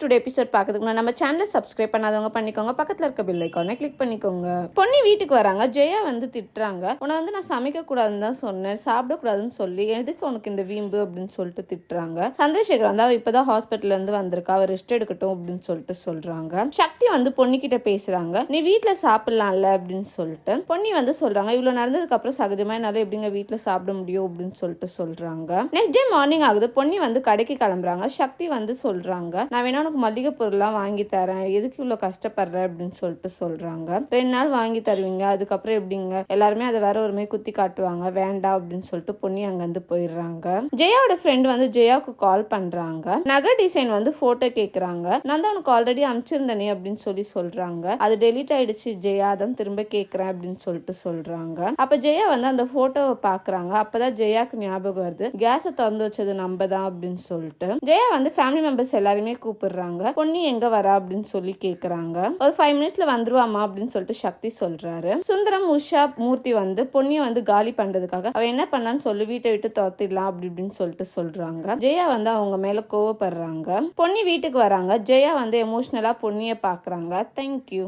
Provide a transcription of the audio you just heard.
Today episode பார்க்கறதுக்கு முன்னாடி நம்ம சேனலை சப்ஸ்கிரைப் பண்ணாதவங்க பண்ணிக்கோங்க. பக்கத்தில் இருக்க பில் ஐக்கானை கிளிக் பண்ணிக்கோங்க. பொன்னி வீட்டுக்கு வராங்க. ஜெயா வந்து திட்டுறாங்க. உன்னை வந்து நான் சமைக்க கூடாதுன்னு தான் சொன்னேன். சாப்பிடக்கூடாதுன்னு சொல்லி எதுக்கு உனக்கு இந்த வீம்பு? அப்படின்னு சொல்லிட்டு திட்டுறாங்க. சந்திரசேகர் வந்து அவ இப்பதான் ஹாஸ்பிட்டல்ல இருந்து வந்திருக்கா. அவர் ரெஸ்ட் எடுக்கட்டும் அப்படின்னு சொல்லிட்டு சொல்றாங்க. சக்தி வந்து பொன்னிக்கிட்ட பேசுறாங்க. நீ வீட்டில் சாப்பிடலாம்ல? அப்படின்னு சொல்லிட்டு. பொன்னி வந்து சொல்றாங்க இவ்வளவு நடந்ததுக்கு அப்புறம் சகஜமா என்னால எப்படிங்க வீட்டில் சாப்பிட முடியும்? அப்படின்னு சொல்லிட்டு சொல்றாங்க. நெக்ஸ்ட் டே மார்னிங் ஆகுது. பொன்னி வந்து கடைக்கு கிளம்புறாங்க. சக்தி வந்து சொல்றாங்க நான் வேணா உனக்கு மளிகை பொருள்லாம் வாங்கி தரேன். எதுக்கு இவ்வளவு கஷ்டப்படுற அப்படின்னு சொல்லிட்டு சொல்றாங்க. ரெண்டு நாள் வாங்கி தருவீங்க. அதுக்கப்புறம் எப்படிங்க? எல்லாருமே அதை வேற ஒரு மாதிரி குத்தி காட்டுவாங்க. வேண்டாம் அப்படின்னு சொல்லிட்டு பொண்ணி அங்கிருந்து போயிடுறாங்க. ஜெயாவோட ஃப்ரெண்ட் வந்து ஜெயாவுக்கு கால் பண்றாங்க. நகை டிசைன் வந்து போட்டோ கேக்குறாங்க. நான் தான் உனக்கு ஆல்ரெடி அனுப்பிச்சிருந்தனே அப்படின்னு சொல்லி சொல்றாங்க. அது டெலிட் ஆயிடுச்சு. ஜெயா தான் திரும்ப கேக்குறேன் அப்படின்னு சொல்லிட்டு சொல்றாங்க. அப்ப ஜெயா வந்து அந்த போட்டோவை பாக்குறாங்க. அப்பதான் ஜெயாக்கு ஞாபகம் வருது. கேஸை திறந்து வச்சது நம்ம தான் அப்படின்னு சொல்லிட்டு. ஜெயா வந்து ஃபேமிலி மெம்பர்ஸ் எல்லாருமே கூப்பிடுறாங்க. பொன்னி எங்க வரா அப்படின்னு சொல்லி கேக்குறாங்க. ஒரு ஃபைவ் மினிட்ஸ்ல வந்துருவாமா அப்படின்னு சொல்லிட்டு சக்தி சொல்றாரு. சுந்தரம் உஷா மூர்த்தி வந்து பொன்னியை வந்து காலி பண்றதுக்காக அவ என்ன பண்ணான்னு சொல்லி வீட்டை விட்டு துரத்திடலாம் அப்படி இப்படின்னு சொல்லிட்டு சொல்றாங்க. ஜெயா வந்து அவங்க மேல கோவப்படுறாங்க. பொன்னி வீட்டுக்கு வராங்க. ஜெயா வந்து எமோஷனலா பொன்னியை பாக்குறாங்க. தேங்க்யூ